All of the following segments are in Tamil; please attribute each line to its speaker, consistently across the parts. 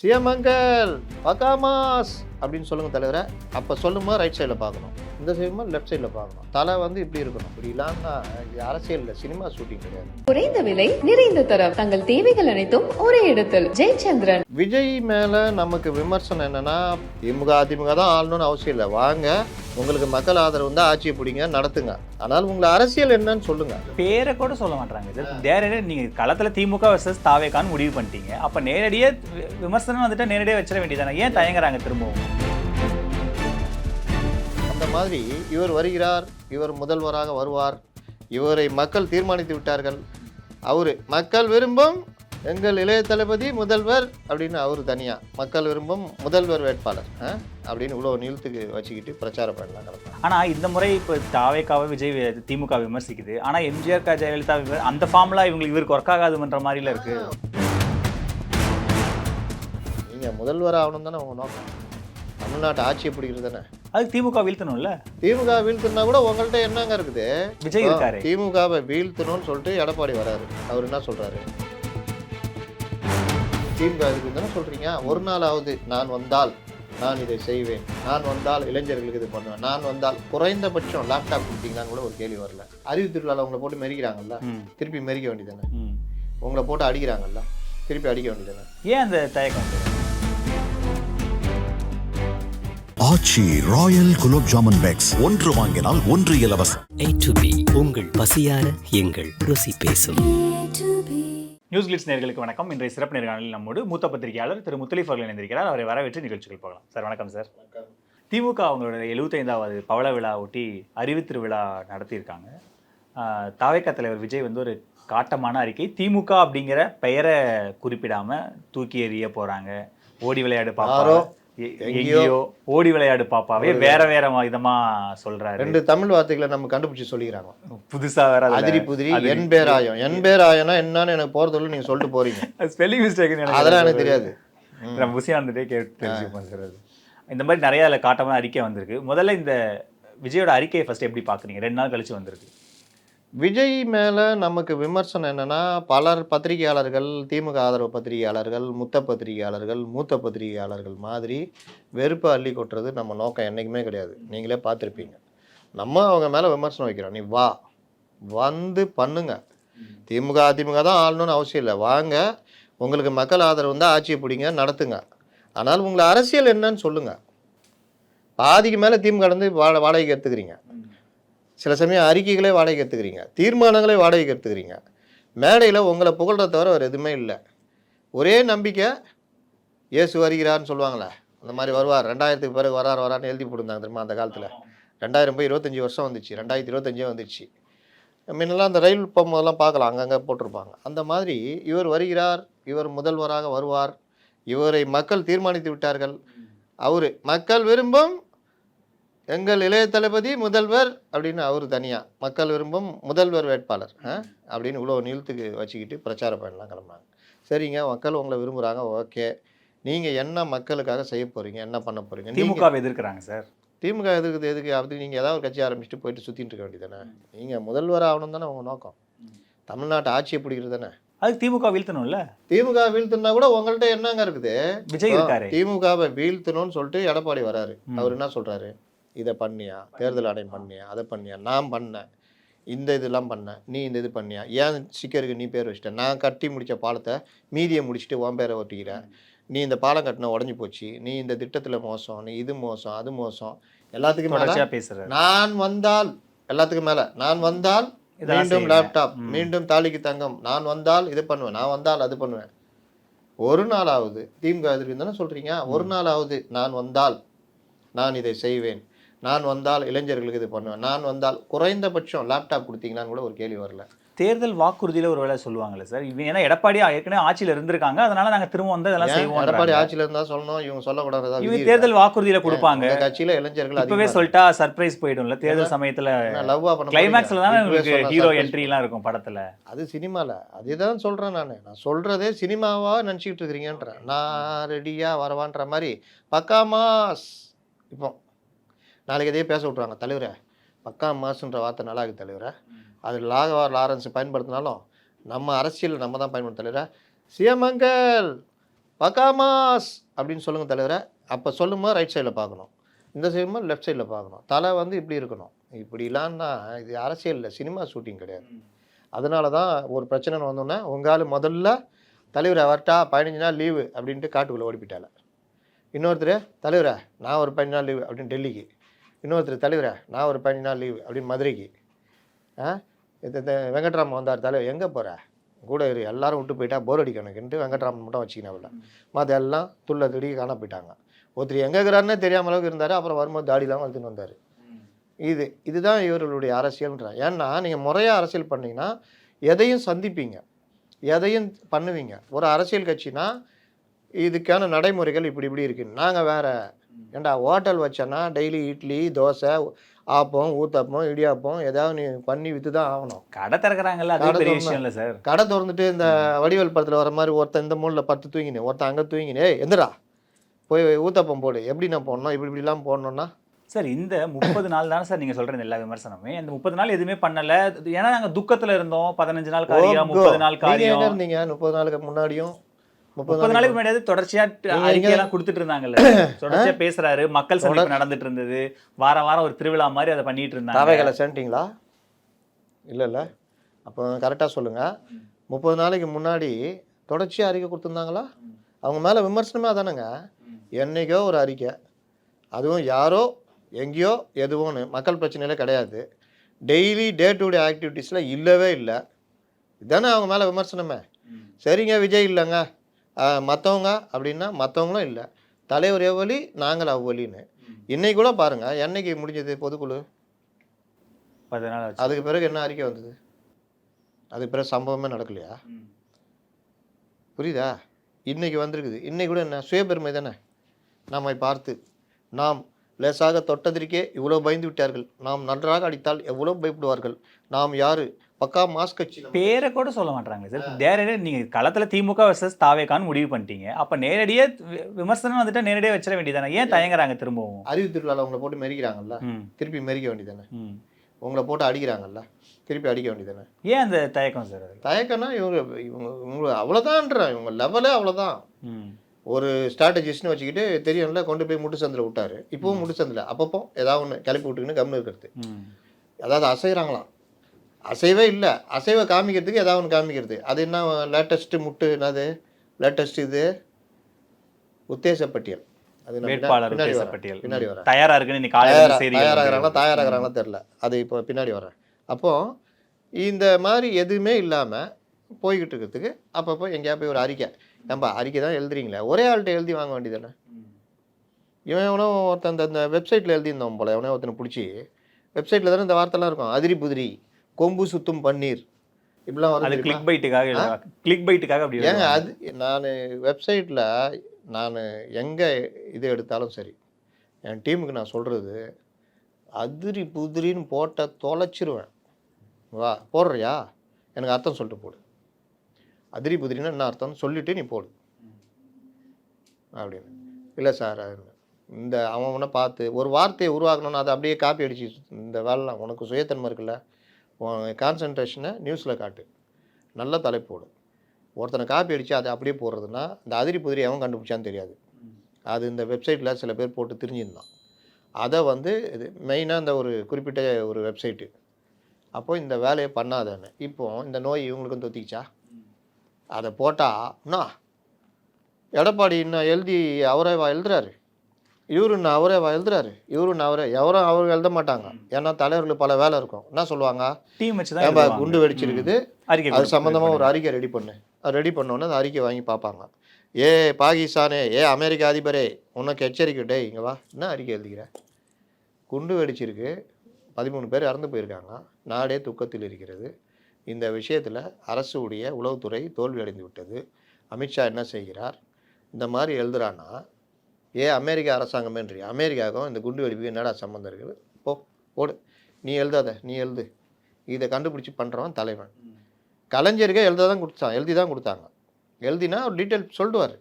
Speaker 1: சியமங்கல் பகாமாஸ் அப்படின்னு சொல்லுங்கள் தலைவரை. அப்போ சொல்லும்போது ரைட் சைடில் பார்க்கணும். இந்த சைடுமா லெஃப்ட் சைடில் பார்க்கணும். தலை வந்து இப்படி இருக்கணும். இப்படி இல்லாம இது அரசியல் இல்லை சினிமா ஷூட்டிங் கிடையாது.
Speaker 2: குறைந்த விலை நிறைந்த தரம். தங்கள் தேவைகள் அனைத்தும் ஒரே இடத்தில். ஜெயச்சந்திரன்.
Speaker 1: விஜய் மேலே நமக்கு விமர்சனம் என்னன்னா திமுக அதிமுக தான் ஆளணும்னு அவசியம் இல்லை. வாங்க உங்களுக்கு மக்கள் ஆதரவு இருந்தால் ஆட்சியை பிடிங்க நடத்துங்க. ஆனால் உங்களை அரசியல் என்னன்னு சொல்லுங்க.
Speaker 3: பேரை கூட சொல்ல மாட்டாங்க சார் நேரடியாக நீங்கள் களத்தில் திமுக வர்சஸ் தாவேக்கான்னு முடிவு பண்ணிட்டீங்க. அப்போ நேரடியாக வி- விமர்சனம் வந்துட்டு நேரடியாக வச்சிட வேண்டியதானே ஏன் தயங்குறாங்க திரும்பவும்?
Speaker 1: அந்த மாதிரி இவர் வருகிறார் இவர் முதல்வராக வருவார். இவரை மக்கள் தீர்மானித்து விட்டார்கள். அவரு மக்கள் விரும்பும் எங்கள் இளைய தளபதி முதல்வர் அப்படின்னு அவர் தனியாக மக்கள் விரும்பும் முதல்வர் வேட்பாளர்? அப்படின்னு இவ்வளோ நிலத்துக்கு வச்சுக்கிட்டு பிரச்சாரம் பண்ணலாம்
Speaker 3: ஆனால் இந்த முறை இப்போ தாவேக்காவை விஜய் திமுக விமர்சிக்குது. ஆனால் எம்ஜிஆர் கா ஜெயலலிதா அந்த ஃபார்ம்லாம் இவங்களுக்கு இவருக்கு ஒர்க் ஆகாதுன்ற மாதிரில இருக்கு.
Speaker 1: நீங்கள் முதல்வர் ஆகணும் தானே உங்கள் நோக்கம். தமிழ்நாட்டு ஆட்சியை பிடிக்கிறது தானே
Speaker 3: அதுக்கு திமுக வீழ்த்தணும்ல?
Speaker 1: திமுக வீழ்த்துனா கூட உங்கள்கிட்ட என்னங்க இருக்குது?
Speaker 3: விஜய் இருக்காரு.
Speaker 1: திமுகவை வீழ்த்தணும்னு சொல்லிட்டு எடப்பாடி வராரு. அவர் என்ன சொல்றாரு? திமுக இதுக்கு தானே சொல்றீங்க? ஒரு நாளாவது நான் வந்தால் நான் இதை செய்வேன். நான் வந்தால் இளைஞர்களுக்கு இது பண்ணுவேன். நான் வந்தால் குறைந்தபட்சம் லேப்டாப் கொடுத்தீங்கன்னு கூட ஒரு கேள்வி வரல. அறிவு திருவிழாவில் உங்களை போட்டு மெரிக்கிறாங்கல்ல? திருப்பி மெரிக்க வேண்டியதானே உங்களை போட்டு அடிக்கிறாங்கல்ல? திருப்பி அடிக்க வேண்டியதானே
Speaker 3: ஏன் அந்த தயக்கம்?
Speaker 4: Aachi royal gulab jamun packs. ஒன்று வாங்கினால் ஒன்று இலவசம்.
Speaker 5: A to B உங்கள் பசியார எங்கள் ருசி பேசும்.
Speaker 3: நியூஸ் கிளிட்ஸ் நேர்களுக்கு வணக்கம். இன்றைய சிறப்பு நேர்காணலில் நம்மோடு மூத்த பத்திரிகையாளர் திரு முத்தலீஃப் அவர்கள் இணைந்திருக்கிறார். அவரை வரவேற்று நிகழ்ச்சிகள் போகலாம். சார் வணக்கம் சார். திமுக அவங்களோட எழுபத்தைந்தாவது பவள விழா ஒட்டி அறிவித்திரு விழா நடத்தியிருக்காங்க. தாவேக்கா தலைவர் விஜய் வந்து ஒரு காட்டமான அறிக்கை. திமுக அப்படிங்கிற பெயரை குறிப்பிடாம தூக்கி எறிய போறாங்க. ஓடி விளையாடு எ-
Speaker 1: எங்கேயோ.
Speaker 3: ஓடி விளையாடு பாப்பாவே வேற வேற விதமா சொல்றாரு.
Speaker 1: ரெண்டு தமிழ் வார்த்தைகளை நம்ம கண்டுபிடிச்சு சொல்லிக்கிறாங்க.
Speaker 3: புதுசா வேற
Speaker 1: அதிரி புதிரி என் பேராயம். என் பேராயம்னா என்னன்னு எனக்கு போறதுள்ள நீங்க சொல்லிட்டு போறீங்க.
Speaker 3: ஸ்பெல்லிங் மிஸ்டேக்
Speaker 1: அதெல்லாம் எனக்கு தெரியாது.
Speaker 3: நம்ம புசியாந்துட்டே கேட்டு தெரிஞ்சுப்போம் சார். இந்த மாதிரி நிறைய அதில் காட்டமான அறிக்கை வந்திருக்கு. முதல்ல இந்த விஜயோட அறிக்கையை ஃபர்ஸ்ட் எப்படி பார்க்குறீங்க ரெண்டு நாள் கழிச்சு வந்திருக்கு.
Speaker 1: விஜய் மேலே நமக்கு விமர்சனம் என்னென்னா பலர் பத்திரிகையாளர்கள் திமுக ஆதரவு பத்திரிகையாளர்கள் முத்த பத்திரிகையாளர்கள் மூத்த பத்திரிகையாளர்கள் மாதிரி வெறுப்பை அள்ளி கொட்டுறது நம்ம நோக்கம் என்றைக்குமே கிடையாது. நீங்களே பார்த்துருப்பீங்க. நம்ம அவங்க மேலே விமர்சனம் வைக்கிறோம். நீ வா வந்து பண்ணுங்க. திமுக அதிமுக தான் ஆளணும்னு அவசியம் இல்லை. வாங்க உங்களுக்கு மக்கள் ஆதரவு இருந்தால் ஆட்சியை பிடிங்க நடத்துங்க. ஆனால் உங்களை அரசியல் என்னன்னு சொல்லுங்கள் பாதிக்கு மேலே திமுக கடந்து வாடகைக்கு எடுத்துக்கிறீங்க. சில சமயம் அறிக்கைகளே வாடகைக்கு எடுத்துக்கிறீங்க தீர்மானங்களே வாடகைக்கு எடுத்துக்கிறீங்க. மேடையில் உங்களை புகழ்றத தவிர வேறு எதுவுமே இல்லை. ஒரே நம்பிக்கை இயேசு வருகிறான்னு சொல்லுவாங்களே அந்த மாதிரி வருவார். ரெண்டாயிரத்துக்கு பிறகு வரார் வரான்னு எழுதி போட்டுருந்தாங்க தெரியுமா அந்த காலத்தில்? ரெண்டாயிரம் போய் இருபத்தஞ்சி வருஷம் வந்துச்சு ரெண்டாயிரத்தி இருபத்தஞ்சே வந்துச்சு. முன்னெல்லாம் அந்த ரயில் போகும்போதெல்லாம் பார்க்கலாம் அங்கங்கே போட்டிருப்பாங்க. அந்த மாதிரி இவர் வருகிறார் இவர் முதல்வராக வருவார். இவரை மக்கள் தீர்மானித்து விட்டார்கள். அவர் மக்கள் விரும்பும் எங்கள் இளைய தளபதி முதல்வர் அப்படின்னு அவர் தனியாக மக்கள் விரும்பும் முதல்வர் வேட்பாளர்? அப்படின்னு இவ்வளோ நிலத்துக்கு வச்சுக்கிட்டு பிரச்சாரம் பண்ணலாம் கிளம்புனாங்க சரிங்க மக்கள் உங்களை விரும்புகிறாங்க ஓகே. நீங்கள் என்ன மக்களுக்காக செய்ய போகிறீங்க என்ன பண்ண போகிறீங்க
Speaker 3: திமுக எதிர்க்கிறாங்க சார்.
Speaker 1: திமுக எதுக்கு எதுக்கு? அப்படி நீங்கள் ஏதாவது ஒரு கட்சி ஆரம்பிச்சுட்டு போயிட்டு சுற்றிட்டு இருக்க வேண்டியதானே நீங்கள் முதல்வர் ஆகணும் தானே உங்கள் நோக்கம். தமிழ்நாட்டு ஆட்சியை பிடிக்கிறது தானே?
Speaker 3: அதுக்கு திமுக வீழ்த்தணும்ல?
Speaker 1: திமுக வீழ்த்துனா கூட உங்கள்கிட்ட என்னங்க இருக்குது?
Speaker 3: விஜய்
Speaker 1: திமுகவை வீழ்த்தணும்னு சொல்லிட்டு எடப்பாடி வராரு. அவர் என்ன சொல்றாரு? இதை பண்ணியா? தேர்தல் ஆணையம் பண்ணியா? அதை பண்ணியா? நான் பண்ணேன். இந்த இதெல்லாம் பண்ணேன். நீ இந்த இது பண்ணியா? ஏன் ஸ்டிக்கருக்கு நீ பேர் வச்சிட்ட? நான் கட்டி முடிச்ச பாலத்தை மீதியை முடிச்சுட்டு உன் பேரை ஒட்டிக்கிற. நீ இந்த பாலம் கட்டின உடஞ்சி போச்சு. நீ இந்த திட்டத்தில் மோசம். நீ இது மோசம் அது மோசம். எல்லாத்துக்கும் மேல
Speaker 3: பேசுறாரு
Speaker 1: நான் வந்தால் எல்லாத்துக்கும் மேல நான் வந்தால் மீண்டும். லேப்டாப். மீண்டும் தாலிக்கு தங்கம். நான் வந்தால் இது பண்ணுவேன். நான் வந்தால் அது பண்ணுவேன். ஒரு நாளாவது திமுக எதிர்ப்பு தானே சொல்றீங்க. ஒரு நாளாவது நான் வந்தால் நான் இதை செய்வேன். நான் வந்தால் இளைஞர்களுக்கு இது பண்ணுவேன். நான் வந்தால் குறைந்தபட்சம் லேப்டாப் கொடுத்தீங்கன்னான்னு கூட ஒரு கேள்வி வரல.
Speaker 3: தேர்தல் வாக்குறுதியில ஒரு வேலை சொல்லுவாங்கல்ல சார். ஏன்னா எடப்பாடி ஏற்கனவே ஆட்சியில இருந்திருக்காங்க. அதனால நாங்க திரும்ப வந்து அதெல்லாம் செய்வோம்
Speaker 1: எடப்பாடி ஆட்சியில இருந்தா சொல்லணும்? இவங்க சொல்லக்கூடாது
Speaker 3: இவங்க? தேர்தல் வாக்குறுதியில கொடுப்பாங்க.
Speaker 1: கட்சியில இளைஞர்கள்
Speaker 3: இப்பவே சொல்லிட்டா சர்ப்ரைஸ் போயிடும்ல. தேர்தல் சமயத்துல
Speaker 1: லவ்வா பண்ண
Speaker 3: கிளைமேக்ஸ்ல தானே? உங்களுக்கு ஹீரோ
Speaker 1: சொன்னா
Speaker 3: என்ட்ரி எல்லாம் இருக்கும் படத்துல.
Speaker 1: அது சினிமாவில் அதுதான் சொல்கிறேன் நான். நான் சொல்கிறதே சினிமாவாக நினச்சிக்கிட்டு இருக்கிறீங்கன்றேன். நான் ரெடியாக வரவான்ற மாதிரி. பக்கா மாஸ். இப்போ நாளைக்கு எதையே பேச விட்ருவாங்க தலைவரே பக்கா மாஸ்ன்ற வார்த்தை நல்லா இருக்கு தலைவரே அது லாகவா லாரன்ஸ் பயன்படுத்தினாலும் நம்ம அரசியல் நம்ம தான் பயன்படுத்த தலைவரே. சியமங்கல் பக்காமாஸ் அப்படின்னு சொல்லுங்கள் தலைவரை. அப்போ சொல்லும்போது ரைட் சைடில் பார்க்கணும். இந்த சைடுமா லெஃப்ட் சைடில் பார்க்கணும். தலை வந்து இப்படி இருக்கணும். இப்படிலான்னா இது அரசியல் இல்லை சினிமா ஷூட்டிங் கிடையாது. அதனால தான் ஒரு பிரச்சனை வந்தோன்னே உங்கால் முதல்ல தலைவர் அவர்ட்டா பதினஞ்சு நாள் லீவு அப்படின்ட்டு காட்டுக்குள்ளே ஓடிப்பிட்டால இன்னொருத்தர் தலைவரே நான் ஒரு பதினஞ்சு நாள் லீவு அப்படின்னு டெல்லிக்கு. இன்னொருத்தர் தலைவரே? நான் ஒரு பதினஞ்சு நாள் லீவு அப்படின்னு மதுரைக்கு. ஆ? இது இந்த வெங்கட்ராமன் வந்தார் தலைவர். எங்கே போகிற கூட இரு. எல்லாரும் விட்டு போயிட்டா போர் அடிக்கணுக்குன்ட்டு வெங்கட்ராமன் மட்டும் வச்சுக்கினேன் அவள. மற்ற எல்லாம் துள்ள துடி காண போயிட்டாங்க. ஒருத்தர் எங்கே இருக்கிறாருன்னே தெரியாம அளவுக்கு இருந்தார். அப்புறம் வரும்போது தாடிலாம் வளர்த்துன்னு வந்தார். இது இதுதான் இவர்களுடைய அரசியல்ன்றாங்க ஏன்னா நீங்கள் முறையாக அரசியல் பண்ணீங்கன்னா எதையும் சந்திப்பீங்க. எதையும் பண்ணுவீங்க. ஒரு அரசியல் கட்சினா இதுக்கான நடைமுறைகள் இப்படி இப்படி இருக்குது நாங்கள் வேறு ஏண்டா ஹோட்டல் வச்சேன்னா டெய்லி இட்லி தோசை ஆப்பம் ஊத்தப்பம் இடியாப்பம் ஏதாவது நீ பண்ணி விற்று தான் ஆகணும்.
Speaker 3: கடை திறக்கிறாங்கல்ல
Speaker 1: கடை திறந்தா-
Speaker 3: இல்லை சார்.
Speaker 1: கடை திறந்துட்டு இந்த வடிவேல் படத்தில் வர மாதிரி ஒருத்தன் இந்த மூலையில் பத்து தூங்கினேன் ஒருத்தன் அங்கே தூங்கினே எந்திரா போய் ஊத்தப்பம் போடு எப்படி நான் போடணும் இப்படி இப்படிலாம் போடணும்னா?
Speaker 3: சார் இந்த முப்பது நாள் தானே சார் நீங்க சொல்ற இந்த எல்லா விமர்சனமே. இந்த முப்பது நாள் எதுவுமே பண்ணல. ஏன்னா நாங்க துக்கத்துல இருந்தோம். பதினஞ்சு நாள் காரியம் முப்பது நாள் காரியம்
Speaker 1: இருந்தீங்க முப்பது நாளுக்கு முன்னாடியும்?
Speaker 3: முப்பது நாளைக்கு முன்னாடி தொடர்ச்சியா
Speaker 1: நீங்க
Speaker 3: அறிக்கை
Speaker 1: எங்க-
Speaker 3: எல்லாம் கொடுத்துட்டு இருந்தாங்கல்ல தொடர்ச்சியா பேசுறாரு. மக்கள் சந்திப்பு நடந்துட்டு இருந்தது வாரம் வாரம் ஒரு திருவிழா மாதிரி அதை பண்ணிட்டு இருந்தாங்க
Speaker 1: தவைகளை சேர்ந்துட்டீங்களா இல்லை இல்லை. அப்போ கரெக்டாக சொல்லுங்கள் முப்பது நாளைக்கு முன்னாடி தொடர்ச்சியாக அறிக்கை கொடுத்துருந்தாங்களா? அவங்க மேலே விமர்சனமே அதானங்க. என்னைக்கோ ஒரு அறிக்கை. அதுவும் யாரோ எங்கேயோ எதுவோன்னு. மக்கள் பிரச்சனையில கிடையாது. டெய்லி டே டு டே ஆக்டிவிட்டீஸில் இல்லவே இல்லை. இதானே அவங்க மேலே விமர்சனமே. சரிங்க விஜய் இல்லைங்க. மற்றவங்க அப்படின்னா மற்றவங்களும் இல்லை. தலைவர் எவ்வளி நாங்கள் அவ்வளின்னு. இன்னைக்கு கூட பாருங்கள் என்னைக்கு முடிஞ்சது பொதுக்குழு. அதுக்கு பிறகு என்ன அறிக்கை வந்தது? அதுக்கு பிறகு சம்பவமே நடக்கலையா. புரியுதா? இன்னைக்கு வந்திருக்குது. இன்னைக்கு கூட என்ன? சுயபெருமை தானே? நம்மை பார்த்து. நாம் லேசாக தொட்டதற்கே இவ்வளோ பயந்து விட்டார்கள். நாம் நன்றாக அடித்தால் எவ்வளோ பயப்படுவார்கள்? நாம் யாரு? பக்கா மாஸ் கட்சி.
Speaker 3: பேரை கூட சொல்ல மாட்டாங்க சார். நேரடியாக நீங்க களத்துல திமுக வர்சஸ் தாவேக்கான்னு முடிவு பண்ணிட்டீங்க. அப்ப நேரடியா வி- விமர்சனம் வந்துட்டு நேரடியா வச்சிட வேண்டியதானே ஏன் தயங்குறாங்க திரும்பவும்?
Speaker 1: அறிவு திருவிழாவில் உங்களை போட்டு மெரிக்கிறாங்கல்ல திருப்பி மெரிக்க வேண்டியதானே. உங்களை போட்டு அடிக்கிறாங்கல்ல? திருப்பி அடிக்க வேண்டியதானே
Speaker 3: ஏன் அந்த தயக்கம் சார்
Speaker 1: தயக்கம்னா இவங்க இவங்க இவங்க அவ்வளோதான்ற இவங்க லெவலே அவ்வளோதான். ஒரு ஸ்ட்ராட்டஜிஸ்ட்னு வச்சுக்கிட்டு தெரியும்ல கொண்டு போய் முட்டு சந்தில் விட்டாரு. இப்பவும் முட்டு சந்தில். அப்பப்போ ஏதாவது ஒன்று கிளப்பி விட்டுக்கின்னு கம்னு இருக்கிறது. அதாவது அசைகிறாங்களாம் அசைவே இல்லை. அசைவை காமிக்கிறதுக்கு ஏதாவது ஒன்று காமிக்கிறது. அது என்ன லேட்டஸ்ட்டு முட்டு என்னது? லேட்டஸ்ட் இது? உத்தேச பட்டியல் அது
Speaker 3: வேட்பாளர்
Speaker 1: பின்னாடி
Speaker 3: உத்தேச
Speaker 1: வரேன்.
Speaker 3: பட்டியல்
Speaker 1: பின்னாடி வரேன்
Speaker 3: தயாரா இருக்குன்னு இன்னைக்கு
Speaker 1: தயாராகிறாங்களா தயாராகிறாங்களா தெரில அது இப்போ பின்னாடி வரேன் அப்போ இந்த மாதிரி எதுவுமே இல்லாமல் போய்கிட்டு இருக்கிறதுக்கு அப்பப்போ எங்கேயா போய் ஒரு அறிக்கை. ஏன்பா அறிக்கை தான் எழுதுறீங்களே. ஒரே ஆள்கிட்ட எழுதி வாங்க வேண்டியதானே இவன் எவனோ ஒருத்தன் இந்த வெப்சைட்டில் எழுதியிருந்தான் போல. எவனோ ஒருத்தனை பிடிச்சி. வெப்சைட்டில் தானே இந்த வார்த்தைலாம் இருக்கும். அதிரி புதிரி. கொம்பு சுத்தும் பன்னீர். இப்படிலாம்
Speaker 3: அது கிளிக் பைட்டுக்காக கிளிக் பைட்டுக்காக அப்படி
Speaker 1: ஏங்க. அது நான் வெப்சைட்டில் நான் எங்கே இது எடுத்தாலும் சரி என் டீமுக்கு நான் சொல்கிறது அதிரி புதிரின்னு போட்ட தொலைச்சிருவேன். வா போடுறியா? எனக்கு அர்த்தம் சொல்லிட்டு போடு. அதிரி புதிரின்னு என்ன அர்த்தம்னு சொல்லிட்டு நீ போடு. அப்படின்னு. இல்லை சார் அது இந்த அவன் அவனை பார்த்து ஒரு வார்த்தையை உருவாக்கணும்னு அதை அப்படியே காப்பி அடிச்சு இந்த வேலைலாம் உனக்கு சுயத்தன்மை இருக்குல்ல? கான்சன்ட்ரேஷனை நியூஸில் காட்டு. நல்ல தலைப்போடு ஒருத்தனை காப்பி அடித்து அதை அப்படியே போடுறதுன்னா இந்த அதிரி புதிரி அவன் கண்டுபிடிச்சான்னு தெரியாது. அது இந்த வெப்சைட்டில் சில பேர் போட்டு தெரிஞ்சிருந்தான் அதை வந்து இது மெயினாக இந்த ஒரு குறிப்பிட்ட ஒரு வெப்சைட்டு அப்போது இந்த வேலையை பண்ணாதானே இப்போ இந்த நோய் இவங்களுக்கும் தொத்திக்கிச்சா? அதை போட்டால் என்ன? எடப்பாடி இன்னும் எழுதி அவரே வா எழுதுறாரு. இவரு இன்னும் அவரே வா எழுதுறாரு. இவரு இன்னும் அவரே. எவரும் அவர் எழுத மாட்டாங்க. ஏன்னா தலைவர்களுக்கு பல வேலை இருக்கும். என்ன சொல்லுவாங்க?
Speaker 3: டீம் வச்சு.
Speaker 1: குண்டு வெடிச்சிருக்குது.
Speaker 3: அறிக்கை
Speaker 1: அது சம்மந்தமாக ஒரு. அறிக்கை ரெடி பண்ணு. அது ரெடி பண்ணோன்னே அந்த அறிக்கை வாங்கி பார்ப்பாங்க. ஏ பாகிஸ்தானே. ஏ அமெரிக்க அதிபரே. உனக்கு எச்சரிக்கை. டேய் இங்கே வா. என்ன அறிக்கை எழுதிக்கிற குண்டு வெடிச்சிருக்கு. பதிமூணு பேர் இறந்து போயிருக்காங்க. நாடே துக்கத்தில் இருக்கிறது. இந்த விஷயத்தில் அரசு உடைய உளவுத்துறை தோல்வி அடைந்து விட்டது. அமித்ஷா என்ன செய்கிறார்? இந்த மாதிரி எழுதுறான்னா ஏ அமெரிக்க அரசாங்கமேன்றி அமெரிக்காவுக்கும் இந்த குண்டு வெடிப்புக்கு என்னடா சம்மந்தம் இருக்குது? போ போடு நீ எழுதாத நீ எழுது. இதை கண்டுபிடிச்சி பண்ணுறவன் தலைவன். கலைஞருக்கே எழுத தான் கொடுத்தான் எழுதி தான் கொடுத்தாங்க. எழுதினா ஒரு டீட்டெயில் சொல்லிடுவார்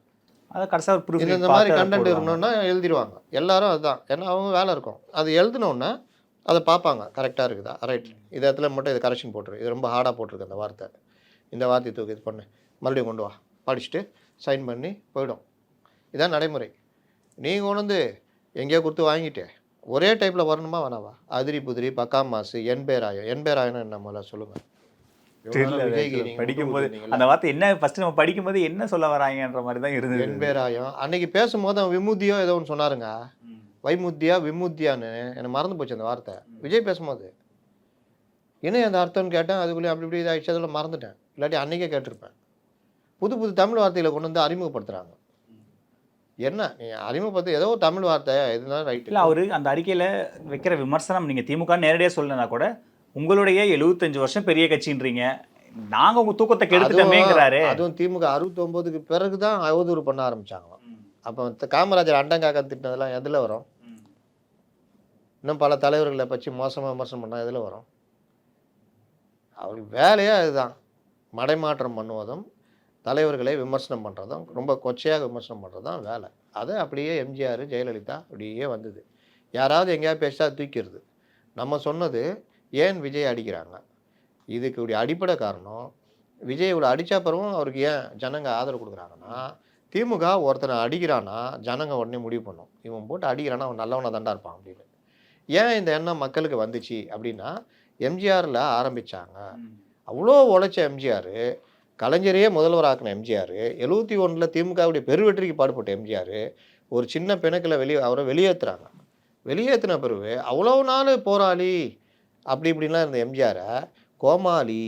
Speaker 3: proof
Speaker 1: இந்த மாதிரி கண்டென்ட். இருக்கணும்னா எழுதிடுவாங்க. எல்லாரும் அதுதான். ஏன்னா அவங்க வேலை இருக்கும். அது எழுதினோடனே அதை பார்ப்பாங்க. கரெக்டாக இருக்குதா? ரைட் இந்த இடத்துல மட்டும் இது கரெக்ஷன் போட்டுரு. இது ரொம்ப ஹார்டாக போட்டிருக்கு அந்த வார்த்தை. இந்த வார்த்தையை தூக்கி இது பண்ணு. மறுபடியும் கொண்டு வா. படிச்சுட்டு சைன் பண்ணி போயிடும். இதான் நடைமுறை. நீங்கள் கொண்டு வந்து எங்கேயோ கொடுத்து வாங்கிட்டு. ஒரே டைப்பில் வரணுமா? வேணாவா? அதிரி புதிரி பக்காம் மாசு எண்பேராயம் எண்பேராயம்னு என்ன முதல்ல சொல்லுங்கள்
Speaker 3: தெரியல படிக்கும்போது அந்த வார்த்தை என்ன? ஃபர்ஸ்ட் நம்ம படிக்கும்போது என்ன சொல்ல வராங்கன்ற மாதிரி தான் இருந்தது.
Speaker 1: எண்பேராயம் அன்னைக்கு பேசும்போது அவன் விமுத்தியோ ஏதோ ஒன்று சொன்னாருங்க. வைமுத்தியா விமுத்தியான்னு. எனக்கு மறந்து போச்சு அந்த வார்த்தை. விஜய் பேசும்போது. என்ன அந்த அர்த்தம்னு கேட்டேன். அதுக்குள்ளேயும் அப்படி இப்படி இதாகிடுச்சு அதில் மறந்துட்டேன். இல்லாட்டி அன்னைக்கே கேட்டிருப்பேன். புது புது தமிழ் வார்த்தைகளை கொண்டு வந்து அறிமுகப்படுத்துகிறாங்க என்ன? நீ அறிமுகப்படுத்த ஏதோ தமிழ் வார்த்தை இதுதான்
Speaker 3: இல்ல
Speaker 1: ரைட்டு
Speaker 3: அவரு அந்த அறிக்கையில வைக்கிற விமர்சனம் நீங்க திமுக நேரடியா சொல்லனா கூட உங்களுடைய 75 வருஷம் பெரிய கட்சின்றீங்க. நாங்க உங்க தூக்கத்தை கெடுத்துட்டோமேங்கிறாரு.
Speaker 1: அதுவும் திமுக அறுபத்தொம்போதுக்கு பிறகு தான் அவதூறு பண்ண ஆரம்பிச்சாங்களாம். அப்போ காமராஜர் அண்டங்காக்க திட்டினதெல்லாம் எதில் வரும்? இன்னும் பல தலைவர்களை பற்றி மோசமாக விமர்சனம் பண்ணால் எதில் வரும்? அவருக்கு வேலையே அதுதான் மடைமாற்றம் பண்ணுவதும் தலைவர்களை விமர்சனம் பண்ணுறதும் ரொம்ப கொச்சையாக விமர்சனம் பண்ணுறது தான் வேலை. அது அப்படியே எம்ஜிஆர் ஜெயலலிதா அப்படியே வந்தது. யாராவது எங்கேயாவது பேசிட்டா தூக்கிடுது. நம்ம சொன்னது ஏன் விஜய் அடிக்கிறாங்க? இதுக்கு இப்படி அடிப்படை காரணம் விஜய் இவ்வளோ அடித்த பிறகும் அவருக்கு ஏன் ஜனங்க ஆதரவு கொடுக்குறாங்கன்னா திமுக ஒருத்தனை அடிக்கிறானா ஜனங்க உடனே முடிவு பண்ணும். இவன் போட்டு அடிக்கிறானா அவன் நல்லவனாக தாண்டா இருப்பான் அப்படின்னு. ஏன் இந்த எண்ணம் மக்களுக்கு வந்துச்சு அப்படின்னா எம்ஜிஆரில் ஆரம்பித்தாங்க அவ்வளோ உழைச்ச எம்ஜிஆர் கலைஞரையே முதல்வராக்கின எம்ஜிஆர். எழுபத்தி ஒன்றில் திமுகவுடைய பெருவெற்றிக்கு பாடுபட்ட எம்ஜிஆர் ஒரு சின்ன பிணக்கில் வெளியே அவரை வெளியேற்றுறாங்க வெளியேற்றின பிறகு அவ்வளோ நாள் போராளி அப்படி இப்படிலாம் இருந்த எம்ஜிஆரை கோமாளி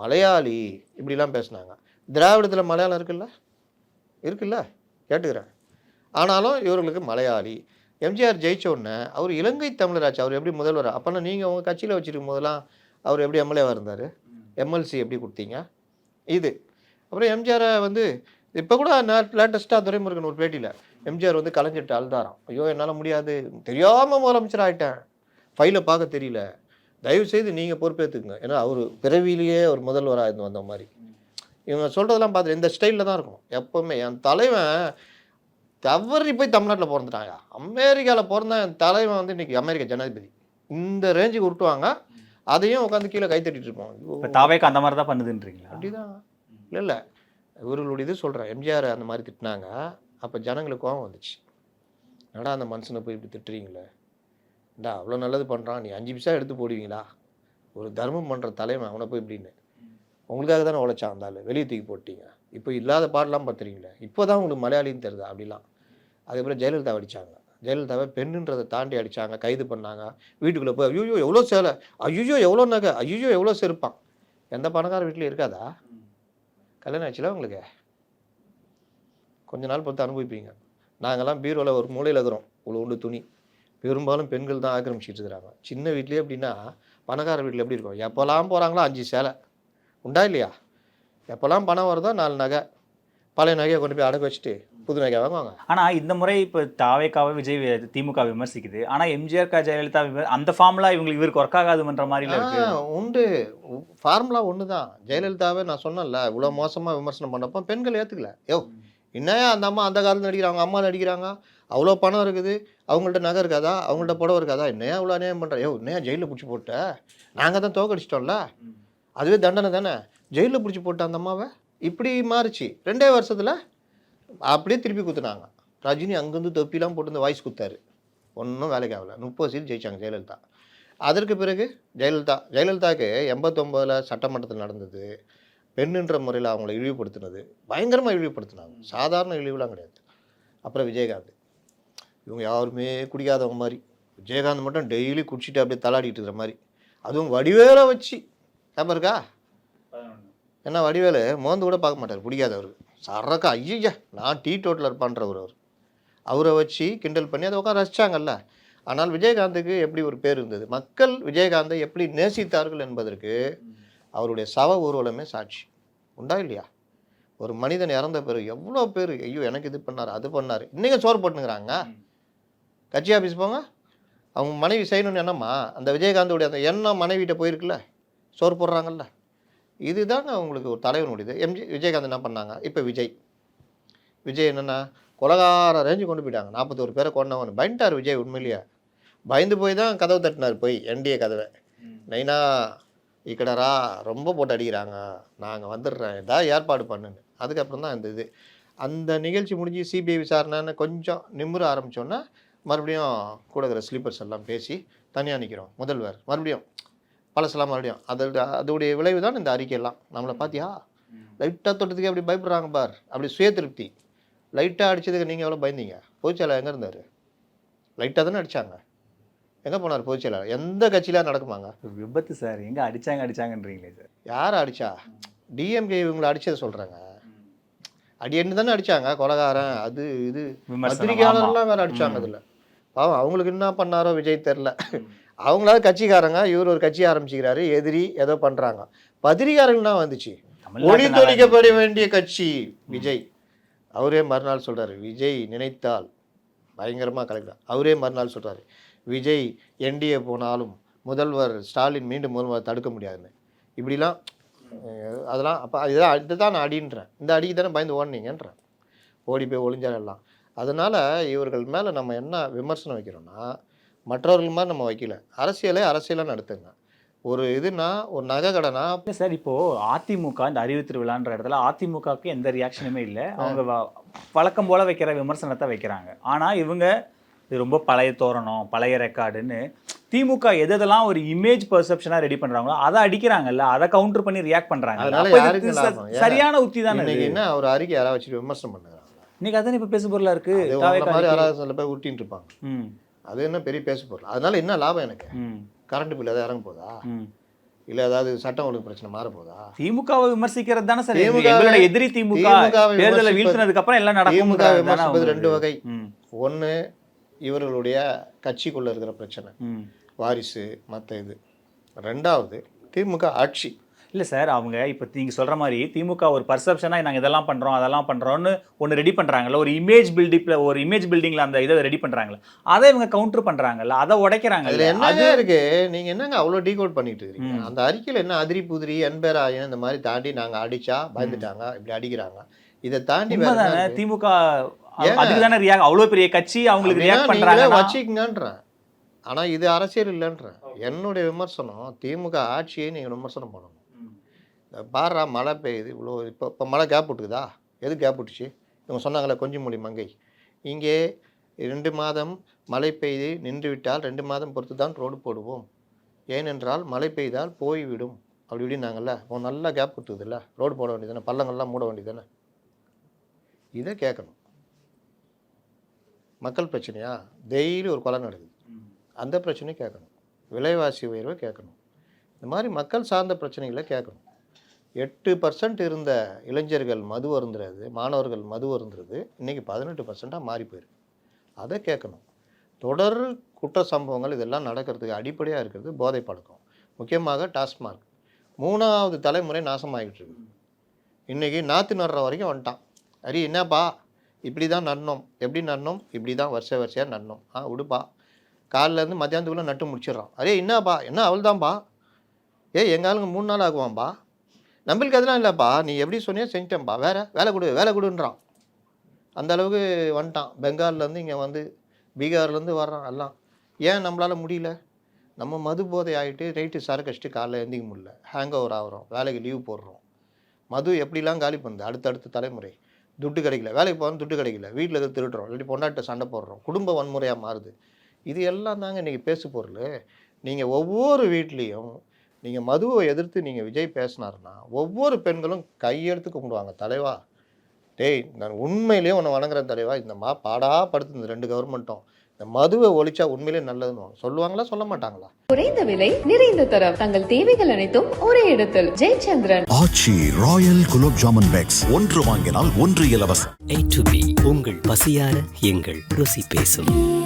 Speaker 1: மலையாளி இப்படிலாம் பேசினாங்க. திராவிடத்தில் மலையாளம் இருக்குல்ல? இருக்குல்ல? கேட்டுக்கிறேன். ஆனாலும் இவர்களுக்கு மலையாளி. எம்ஜிஆர் ஜெயிச்ச உடனே அவர் இலங்கை தமிழராச்சு. அவர் எப்படி முதல்வர்? அப்போனா நீங்கள் உங்கள் கட்சியில் வச்சுருக்கும் போதெல்லாம் அவர் எப்படி எம்எல்ஏவாக இருந்தார்? எம்எல்சி எப்படி கொடுத்தீங்க? இது. அப்புறம் எம்ஜிஆரை வந்து இப்போ கூட லேட்டஸ்ட்டாக துரைமுருகன் ஒரு பேட்டியில் எம்ஜிஆர் வந்து கலைஞ்சிட்டு அழுதாராம். ஐயோ என்னால் முடியாது. தெரியாமல் முதலமைச்சர் ஆகிட்டேன் ஃபைலை பார்க்க தெரியல. தயவு செய்து நீங்கள் பொறுப்பேற்றுக்குங்க ஏன்னா அவர் பிறவிலேயே ஒரு முதல்வராக இருந்து வந்த மாதிரி. இவங்க சொல்கிறதெல்லாம் பார்த்து இந்த ஸ்டைலில் தான் இருக்கும் எப்போவுமே என் தலைவன் தவறி போய் தமிழ்நாட்டில் பிறந்துட்டாங்க அமெரிக்காவில் பிறந்தா என் தலைவன் வந்து இன்னைக்கு அமெரிக்க ஜனாதிபதி. இந்த ரேஞ்சுக்கு விட்டுவாங்க அதையும் உட்காந்து கீழே கை தட்டிட்டு இருப்போம்.
Speaker 3: தாவேக்கு அந்த மாதிரி தான் பண்ணுதுன்றீங்களா?
Speaker 1: அப்படிதான். இல்லை இல்லை. இவர்களுடைய இது சொல்கிறேன் எம்ஜிஆர் அந்த மாதிரி திட்டினாங்க. அப்போ ஜனங்களுக்கு கோவம் வந்துச்சு. என்னடா அந்த மனுஷனை போய் இப்படி திட்டுறீங்களே? டா அவ்வளோ நல்லது பண்ணுறான் நீ அஞ்சு பைசா எடுத்து போடுவீங்களா? ஒரு தர்மம் பண்ணுற தலைவன் அவனை போய் இப்படின்னு. உங்களுக்காக தானே உழைச்சான் ஆளு. வெளியே தூக்கி போட்டீங்க. இப்போ இல்லாத பாடலாம் பார்த்துறீங்களே? இப்போ தான் உங்களுக்கு மலையாளின்னு தெரியுது? அப்படிலாம். அதுக்கப்புறம் ஜெயலலிதா அடித்தாங்க ஜெயலலிதாவை பெண்ணுன்றதை தாண்டி அடித்தாங்க கைது பண்ணாங்க. வீட்டுக்குள்ளே போய் ஐயோ எவ்வளோ சேலை? ஐயோ எவ்வளோ நகை? ஐயோ எவ்வளோ செருப்பான் எந்த பணக்கார வீட்டிலையும் இருக்காதா? கல்யாணம் ஆச்சுல உங்களுக்கு? கொஞ்ச நாள் பொறுத்து அனுபவிப்பீங்க. நாங்கள்லாம் பீரோவில் ஒரு மூலையில் இருக்கிறோம் இவ்வளோ உண்டு துணி. பெரும்பாலும் பெண்கள் தான் ஆக்கிரமிச்சிட்டு இருக்கிறாங்க. சின்ன வீட்லேயே எப்படின்னா பணக்கார வீட்டில் எப்படி இருக்கும்? எப்போல்லாம் போகிறாங்களோ அஞ்சு சேலை. உண்டா இல்லையா? எப்போல்லாம் பணம் வருதோ நாலு நகை. பழைய நகையை கொண்டு போய் அடகு வச்சுட்டு புது நகை வாங்குவாங்க.
Speaker 3: ஆனா இந்த முறை இப்ப தாவேக்காவை விஜய் திமுக விமர்சிக்குது. ஆனா எம்ஜிஆர் கா ஜெயலலிதா அந்த ஃபார்முலா இவங்களுக்கு இவருக்கு ஒர்க் ஆகாதுன்ற
Speaker 1: ஆ, உண்டு. ஃபார்முலா ஒன்று தான் ஜெயலலிதாவே நான் சொன்னேன்ல இவ்வளோ மோசமாக விமர்சனம் பண்ணப்போ பெண்கள் ஏற்றுக்கல யோ என்னையா அந்த அம்மா அந்த காலத்தில் நடிக்கிறாங்க அம்மா நடிக்கிறாங்க? அவ்வளோ பணம் இருக்குது. அவங்கள்ட்ட நகை இருக்காதா? அவங்கள்ட்ட புடவை இருக்காதா? என்னையா இவ்வளோ அநியாயம் பண்ணுற யோ என்னையா ஜெயிலில் பிடிச்சி போட்ட? நாங்கள் தான் தோக்கடிச்சிட்டோம்ல. அதுவே தண்டனை தானே? ஜெயிலில் பிடிச்சி போட்ட அந்த அம்மாவை? இப்படி மாறுச்சு. ரெண்டே வருஷத்தில் அப்படியே திருப்பி குத்துனாங்க. ரஜினி அங்கேருந்து தொப்பிலாம் போட்டு இந்த வாய்ஸ் குத்தாரு. ஒன்றும் வேலைக்கு ஆகல. முப்பது சீட் ஜெயிச்சாங்க ஜெயலலிதா. அதற்கு பிறகு ஜெயலலிதா ஜெயலலிதாவுக்கு எண்பத்தொம்போதில் சட்டமன்றத்தில் நடந்தது. பெண்ணுன்ற முறையில் அவங்கள இழிவுபடுத்தினது. பயங்கரமாக இழிவுபடுத்தினாங்க. சாதாரண இழிவுலாம் கிடையாது. அப்புறம் விஜயகாந்த். இவங்க யாருமே குடிக்காதவங்க மாதிரி. விஜயகாந்த் மட்டும் டெய்லி குடிச்சிட்டு அப்படியே தலாடிட்டு இருக்கிற மாதிரி. அதுவும் வடிவேலை வச்சு. ஞாபகம் இருக்கா? என்ன வடிவேலு மோந்து கூட பார்க்க மாட்டார். பிடிக்காது அவருக்கு சரக்கா ஐயா நான் டீ டோட்டில் இருப்பான்றவர் அவர். அவரை வச்சு கிண்டல் பண்ணி அதை உட்கார ரசிச்சாங்கல்ல ஆனால் விஜயகாந்துக்கு எப்படி ஒரு பேர் இருந்தது? மக்கள் விஜயகாந்தை எப்படி நேசித்தார்கள் என்பதற்கு அவருடைய சவ ஊர்வலமே சாட்சி. உண்டா இல்லையா? ஒரு மனிதன் இறந்த பிறகு எவ்வளோ பேர் ஐயோ எனக்கு இது பண்ணார் அது பண்ணார். இன்றைக்கும் சோறு போட்டுங்கிறாங்க கட்சி ஆஃபீஸ் போங்க. அவங்க மனைவி செய்யணும்னு என்னம்மா? அந்த விஜயகாந்தோடைய அந்த எண்ணம் மனைவிட்ட போயிருக்குல்ல? சோறு போடுறாங்கல்ல? இதுதாங்க அவங்களுக்கு ஒரு தலைவனுடையது எம்ஜி விஜயகாந்த் என்ன பண்ணாங்க? இப்போ விஜய். விஜய் என்னென்னா கொலகார ரேஞ்சு கொண்டு போயிட்டாங்க. நாற்பத்தோரு பேரை கொண்டவன் பயந்துட்டார் விஜய் உண்மையிலேயே. பயந்து போய் தான் கதவு தட்டினார் போய் என்டிஏ கதவை. நைனா இக்கடரா ரொம்ப போட்டு அடிக்கிறாங்க. நாங்கள் வந்துடுறேன். ஏதாவது ஏற்பாடு பண்ணுன்னு. அதுக்கப்புறம் தான் இந்த இது. அந்த நிகழ்ச்சி முடிஞ்சு சிபிஐ விசாரணைன்னு கொஞ்சம் நிமிர ஆரம்பிச்சோன்னா மறுபடியும் கூட இருக்கிற ஸ்லீப்பர்ஸ் எல்லாம் பேசி தனியாக நிற்கிறோம் முதல்வர் மறுபடியும் பழசெல்லாம் மறுபடியும். அது அதோடைய விளைவு தான் இந்த அறிக்கையெல்லாம். நம்மளை பார்த்தியா லைட்டாக தொட்டதுக்கு அப்படி பயப்படுறாங்க பார். அப்படி சுய திருப்தி. லைட்டாக அடிச்சதுக்கு நீங்கள் எவ்வளோ பயந்தீங்க? பொதுச்செயலாளர் எங்கே இருந்தார்? லைட்டாக தானே அடிச்சாங்க. எங்கே போனார் பொதுச்செயலாளர்? எந்த கட்சியில நடக்குமாங்க?
Speaker 3: விபத்து சார். எங்க அடிச்சாங்க அடிச்சாங்கன்றீங்களே சார்.
Speaker 1: யார் அடிச்சா? டிஎம்கே இவங்களை அடிச்சதை சொல்கிறாங்க அடி என்ன தானே அடிச்சாங்க கொலகாரன் அது இது. பத்திரிகையாளர்லாம் வேற அடிச்சாங்க அதில். பாவம் அவங்களுக்கு என்ன பண்ணாரோ விஜய் தெரில அவங்களாவது கட்சிக்காரங்க இவர் ஒரு கட்சி ஆரம்பிச்சுக்கிறாரு எதிரி ஏதோ பண்ணுறாங்க பத்திரிகையாளர்கள் தான் வந்துச்சு ஒளி
Speaker 3: தமிழ்நாட்டு
Speaker 1: தொழிக்கப்பட வேண்டிய கட்சி விஜய். அவரே மறுநாள் சொல்றாரு விஜய் நினைத்தால் பயங்கரமாக கலக்கிறார். அவரே மறுநாள் சொல்றாரு விஜய் என்டிஏ போனாலும் முதல்வர் ஸ்டாலின் மீண்டும் முதல்வர் தடுக்க முடியாதுன்னு. இப்படிலாம் அதெல்லாம் அப்போ இதுதான் இதுதான் நான் அடின்றேன். இந்த அடிக்கு தானே பயந்து ஓடுனீங்கன்றேன். ஓடி போய் ஒளிஞ்சால் எல்லாம். அதனால் இவர்கள் மேலே நம்ம என்ன விமர்சனம் வைக்கிறோம்னா மற்றவர்கள் மாதிரி நம்ம வைக்கல. அரசியலே அரசியலாக நடத்துங்க. ஒரு இதுனா ஒரு நகை கடனா
Speaker 3: இல்ல சார் இப்போ அதிமுக இந்த அறிவு திருவிழான்ற இடத்துல அதிமுகவுக்கு எந்த ரியாக்ஷனுமே இல்லை. அவங்க வழக்கம் போல வைக்கிற விமர்சனத்தை வைக்கிறாங்க. ஆனா இவங்க இது ரொம்ப பழைய தோரணம் பழைய ரெக்கார்டுன்னு திமுக எது எதெல்லாம் ஒரு இமேஜ் பெர்செப்ஷனா ரெடி பண்றாங்களோ அதை அடிக்கிறாங்கல்ல அதை கவுண்டர் பண்ணி ரியாக்ட் பண்றாங்க. சரியான உத்தி தானே?
Speaker 1: என்ன ஒரு அறிக்கை யாராவது வச்சுட்டு விமர்சனம் பண்ணுறாங்க
Speaker 3: இன்னைக்கு அதான் இப்ப பேசு பொருளா இருக்கு
Speaker 1: அது
Speaker 3: தாவே
Speaker 1: உங்களை மாதிரி
Speaker 3: காரிக்கை.
Speaker 1: யாராவது சில பேர் உருட்டின்னு இருப்பாங்க. அது என்ன பெரிய பேச பொருள். அதனால என்ன லாபம் எனக்கு? கரண்ட் பில் ஏதாவது இறங்க போதா. இல்லை ஏதாவது சட்டம் ஒழுங்கு பிரச்சனை மாற போதா
Speaker 3: திமுகவை விமர்சிக்கிறது தானே சார்?
Speaker 1: திமுக
Speaker 3: எதிரி திமுக தேர்தலை வீழ்த்தினதுக்கு அப்புறம் எல்லாம் நடக்கும்
Speaker 1: திமுக விமர்சிப்பது ரெண்டு வகை. ஒன்று இவர்களுடைய கட்சிக்குள்ளே இருக்கிற பிரச்சனை. வாரிசு மற்ற இது. ரெண்டாவது திமுக ஆட்சி.
Speaker 3: இல்ல சார் அவங்க இப்போ நீங்க சொல்ற மாதிரி திமுக ஒரு பர்செப்ஷனா நாங்க இதெல்லாம் பண்றோம் அதெல்லாம் பண்றோம்னு ஒன்னு ரெடி பண்றாங்கல்ல ஒரு இமேஜ் பில்டிப்ல ஒரு இமேஜ் பில்டிங்ல அந்த இதை ரெடி பண்றாங்கல்ல அதை இவங்க கவுண்டர் பண்றாங்கல்ல அதை உடைக்கிறாங்கல்ல
Speaker 1: என்னங்க இருக்கு? நீங்க என்னங்க அவ்வளோ டீகோட் பண்ணிட்டு இருக்கீங்க. அந்த அறிக்கையில என்ன அதிரி புதிரி என்பேராயம் இந்த மாதிரி தாண்டி நாங்க அடிச்சா பயந்துட்டாங்க இப்படி அடிக்கிறாங்க. இதை தாண்டி?
Speaker 3: திமுக
Speaker 1: ஏங்க?
Speaker 3: அதுக்கு தானே ரியாக்ட் அவ்வளவு பெரிய கட்சி அவங்களுக்கு ரியாக்ட்
Speaker 1: நீங்களே
Speaker 3: பண்றாங்க
Speaker 1: வச்சுக்கங்கன்றேன். ஆனா இது அரசியல் இல்லைன்றேன். என்னுடைய விமர்சனம் திமுக ஆட்சியை நீங்க விமர்சனம் பண்ணணும். இந்த பாரா மழை பெய்யுது இவ்வளோ இப்போ இப்போ மழை கேப் விட்டுக்குதா? எது கேப் விட்டுச்சு? இவங்க சொன்னாங்களே கொஞ்சம் மொழி மங்கை. இங்கே ரெண்டு மாதம் மழை பெய்து நின்று விட்டால் ரெண்டு மாதம் பொறுத்து தான் ரோடு போடுவோம். ஏனென்றால் மழை பெய்தால் போய்விடும் அப்படி இப்படின்னாங்கல்ல. இப்போ நல்லா கேப் கொடுத்துதுல்ல ரோடு போட வேண்டியதானே பள்ளங்கள்லாம் மூட வேண்டியதானே இதை கேட்கணும். மக்கள் பிரச்சனையா? டெய்லி ஒரு கொலை நடக்குது. அந்த பிரச்சனையும் கேட்கணும். விலைவாசி உயர்வை கேட்கணும். இந்த மாதிரி மக்கள் சார்ந்த பிரச்சனைகளை கேட்கணும். எட்டு பர்சன்ட் இருந்த இளைஞர்கள் மது வருந்துறது மாணவர்கள் மது வருந்துறது இன்றைக்கி பதினெட்டு பர்சண்ட்டாக மாறி போயிருக்கு. அதை கேட்கணும். தொடர் குற்ற சம்பவங்கள் இதெல்லாம் நடக்கிறதுக்கு அடிப்படையாக இருக்கிறது போதை பழக்கம் முக்கியமாக டாஸ்மார்க் மூணாவது தலைமுறை நாசமாகிட்டு இருக்கு இன்றைக்கி நாற்று நடுற வரைக்கும் வந்துட்டான். அரி என்னப்பா? இப்படி தான் நன்னோம் எப்படி நன்னோம் இப்படி தான் வருஷ வருஷையாக நன்னோம் ஆ விடுப்பா. காலிலேருந்து மத்தியானத்துக்குள்ளே நட்டு முடிச்சிடுறான். அரே என்னப்பா? என்ன அவள் தான்ப்பா ஏய் எங்கள் ஆளுங்க மூணு நாள் ஆகுவான்பா? நம்மளுக்கு அதெல்லாம் இல்லைப்பா. நீ எப்படி சொன்னியோ செஞ்சிட்டேன்ப்பா வேற வேலை கொடு வேலை கொடுன்றான். அந்த அளவுக்கு வந்துட்டான். பெங்கால்லேருந்து இங்கே வந்து பீகார்லேருந்து வர்றான் எல்லாம். ஏன் நம்மளால் முடியல? நம்ம மது போதை ஆகிட்டு நைட்டு சார அடிச்சுட்டு காலைல எழுந்திக்க முடியல. ஹேங் ஓவர் ஆகிறோம். வேலைக்கு லீவ் போடுறோம். மது எப்படிலாம் காலி பண்ணுது? அடுத்தடுத்த தலைமுறை. துட்டு கிடைக்கல. வேலைக்கு போகிறோம் துட்டு கிடைக்கல. வீட்டில் எதுவும் திருடுறோம். இல்லாட்டி பொண்டாட்ட சண்டை போடுறோம். குடும்ப வன்முறையாக மாறுது. இது எல்லாம் தாங்க இன்றைக்கி பேசு பொருள் நீங்கள் ஒவ்வொரு வீட்லேயும் நீங்கள் மதுவை எதிர்த்து நீங்கள் விஜய் பேசினாருன்னா ஒவ்வொரு பெண்களும் கையெடுத்து கும்பிடுவாங்க. தலைவா டேய் நான் உண்மையிலேயே உன்னை வணங்குறேன் தலைவா. இந்த மா பாடா படுத்து இந்த ரெண்டு கவர்மெண்ட்டும் இந்த மதுவை ஒழிச்சா உண்மையிலேயே நல்லதுன்னு சொல்லுவாங்களா சொல்ல மாட்டாங்களா?
Speaker 2: குறைந்த விலை நிறைந்த தரம். தங்கள் தேவைகள் அனைத்தும் ஒரே இடத்தில். Jayachandran.
Speaker 4: Aachi royal gulab jamun packs. ஒன்று வாங்கினால் ஒன்று இலவசம்.
Speaker 5: உங்கள் பசியார எங்கள் ருசி பேசும்.